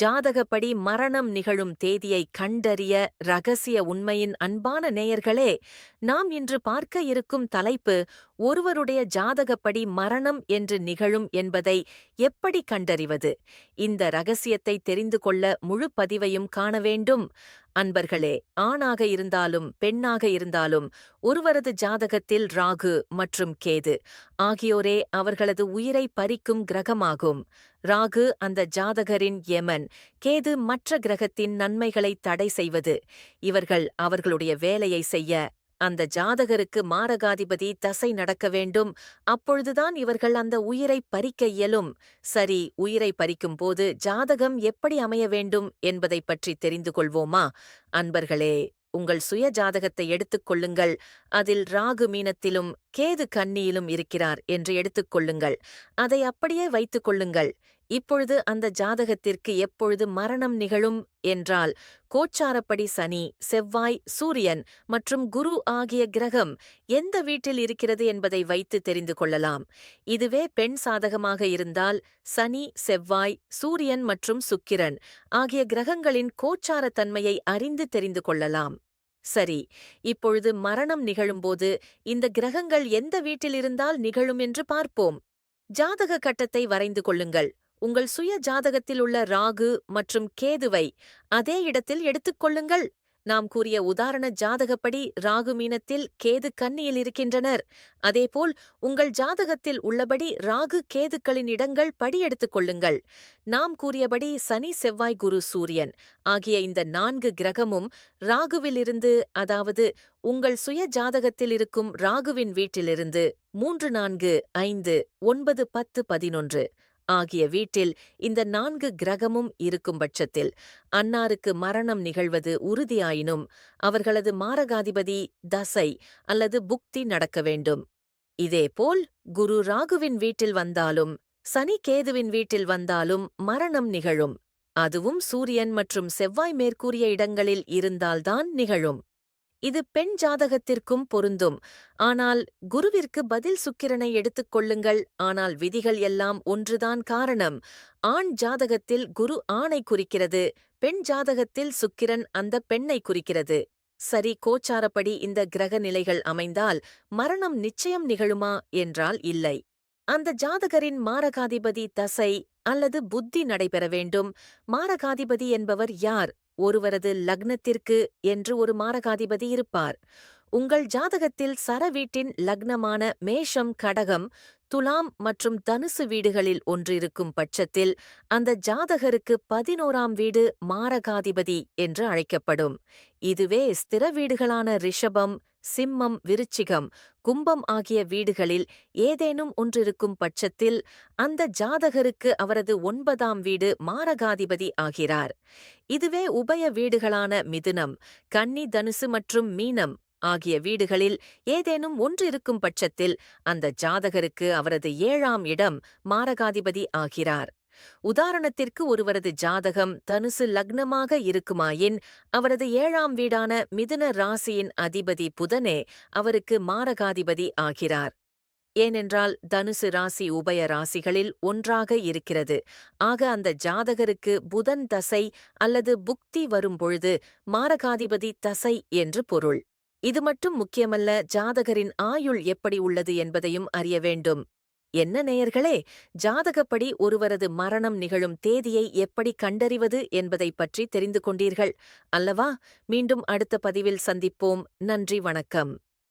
ஜாதகப்படி மரணம் நிகழும் தேதியை கண்டறிய ரகசிய உண்மையின் அன்பான நேயர்களே நாம் இன்று பார்க்க இருக்கும் தலைப்பு ஒருவருடைய ஜாதகப்படி மரணம் என்று நிகழும் என்பதை எப்படி கண்டறிவது? இந்த ரகசியத்தை தெரிந்து கொள்ள முழு பதிவையும் காண வேண்டும். அன்பர்களே ஆணாக இருந்தாலும் பெண்ணாக இருந்தாலும் ஒருவரது ஜாதகத்தில் ராகு மற்றும் கேது ஆகியோரே அவர்களது உயிரை பறிக்கும் கிரகமாகும். ராகு அந்த ஜாதகரின் யமன் கேது மற்ற கிரகத்தின் நன்மைகளை தடை செய்வது. இவர்கள் அவர்களுடைய வேலையை செய்ய அந்த ஜாதகருக்கு மாரகாதிபதி தசை நடக்க வேண்டும். அப்பொழுதுதான் இவர்கள் அந்த உயிரை பறிக்க இயலும். சரி உயிரை பறிக்கும் போது ஜாதகம் எப்படி அமைய வேண்டும் என்பதை பற்றி தெரிந்து கொள்வோமா? அன்பர்களே உங்கள் சுய ஜாதகத்தை எடுத்துக் கொள்ளுங்கள். அதில் ராகு மீனத்திலும் கேது கன்னியிலும் இருக்கிறார் என்று எடுத்துக் கொள்ளுங்கள். அதை அப்படியே வைத்துக் கொள்ளுங்கள். இப்பொழுது அந்த ஜாதகத்திற்கு எப்பொழுது மரணம் நிகழும் என்றால் கோச்சாரப்படி சனி செவ்வாய் சூரியன் மற்றும் குரு ஆகிய கிரகம் எந்த வீட்டில் இருக்கிறது என்பதை வைத்து தெரிந்து கொள்ளலாம். இதுவே பெண் சாதகமாக இருந்தால் சனி செவ்வாய் சூரியன் மற்றும் சுக்கிரன் ஆகிய கிரகங்களின் கோச்சார தன்மையை அறிந்து தெரிந்து கொள்ளலாம். சரி இப்பொழுது மரணம் நிகழும்போது இந்த கிரகங்கள் எந்த வீட்டில் இருந்தால் நிகழும் என்று பார்ப்போம். ஜாதக கட்டத்தை வரைந்து கொள்ளுங்கள். உங்கள் சுய ஜாதகத்தில் உள்ள ராகு மற்றும் கேதுவை அதே இடத்தில் எடுத்துக்கொள்ளுங்கள் நாம் கூறிய உதாரண ஜாதகப்படி ராகு மீனத்தில் கேது கன்னியில் இருக்கின்றனர். அதேபோல் உங்கள் ஜாதகத்தில் உள்ளபடி ராகு கேதுக்களின் இடங்கள் படியெடுத்துக் கொள்ளுங்கள். நாம் கூறியபடி சனி செவ்வாய் குரு சூரியன் ஆகிய இந்த நான்கு கிரகமும் ராகுவிலிருந்து அதாவது உங்கள் சுய ஜாதகத்தில் இருக்கும் ராகுவின் வீட்டிலிருந்து மூன்று நான்கு ஐந்து ஒன்பது பத்து பதினொன்று ஆகிய வீட்டில் இந்த நான்கு கிரகமும் இருக்கும் பட்சத்தில் அன்னாருக்கு மரணம் நிகழ்வது உறுதியாயினும் அவர்களது மாரகாதிபதி தசை அல்லது புக்தி நடக்க வேண்டும். இதேபோல் குரு ராகுவின் வீட்டில் வந்தாலும் சனி கேதுவின் வீட்டில் வந்தாலும் மரணம் நிகழும். அதுவும் சூரியன் மற்றும் செவ்வாய் மேற்கூறிய இடங்களில் இருந்தால்தான் நிகழும். இது பெண் ஜாதகத்திற்கும் பொருந்தும். ஆனால் குருவிற்கு பதில் சுக்கிரனை எடுத்துக் கொள்ளுங்கள். ஆனால் விதிகள் எல்லாம் ஒன்றுதான் காரணம். ஆண் ஜாதகத்தில் குரு ஆணை குறிக்கிறது. பெண் ஜாதகத்தில் சுக்கிரன் அந்த பெண்ணை குறிக்கிறது. சரி கோச்சாரப்படி இந்த கிரக நிலைகள் அமைந்தால் மரணம் நிச்சயம் நிகழுமா என்றால் இல்லை. அந்த ஜாதகரின் மாரகாதிபதி தசை அல்லது புத்தி நடைபெற வேண்டும். மாரகாதிபதி என்பவர் யார்? ஒருவரது லக்னத்திற்கு என்று ஒரு மாரகாதிபதி இருப்பார். உங்கள் ஜாதகத்தில் சர வீட்டின் லக்னமான மேஷம் கடகம் துலாம் மற்றும் தனுசு வீடுகளில் ஒன்றிருக்கும் பட்சத்தில் அந்த ஜாதகருக்கு பதினோராம் வீடு மாரகாதிபதி என்று அழைக்கப்படும். இதுவே ஸ்திர வீடுகளான ரிஷபம் சிம்மம் விருச்சிகம் கும்பம் ஆகிய வீடுகளில் ஏதேனும் ஒன்றிருக்கும் பட்சத்தில் அந்த ஜாதகருக்கு அவரது ஒன்பதாம் வீடு மாரகாதிபதி ஆகிறார். இதுவே உபய வீடுகளான மிதுனம் கன்னி தனுசு மற்றும் மீனம் ஆகிய வீடுகளில் ஏதேனும் ஒன்றிருக்கும் பட்சத்தில் அந்த ஜாதகருக்கு அவரது ஏழாம் இடம் மாரகாதிபதி ஆகிறார். உதாரணத்திற்கு ஒருவரது ஜாதகம் தனுசு லக்னமாக இருக்குமாயின் அவரது ஏழாம் வீடான மிதுன ராசியின் அதிபதி புதனே அவருக்கு மாரகாதிபதி ஆகிறார். ஏனென்றால் தனுசு ராசி உபய ராசிகளில் ஒன்றாக இருக்கிறது. ஆக அந்த ஜாதகருக்கு புதன் தசை அல்லது புக்தி வரும்பொழுது மாரகாதிபதி தசை என்று பொருள். இது மட்டும் முக்கியமல்ல ஜாதகரின் ஆயுள் எப்படி உள்ளது என்பதையும் அறிய வேண்டும். என்ன நேயர்களே? ஜாதகப்படி ஒருவரது மரணம் நிகழும் தேதியை எப்படி கண்டறிவது என்பதை பற்றி தெரிந்து கொண்டீர்கள் அல்லவா? மீண்டும் அடுத்த பதிவில் சந்திப்போம். நன்றி வணக்கம்.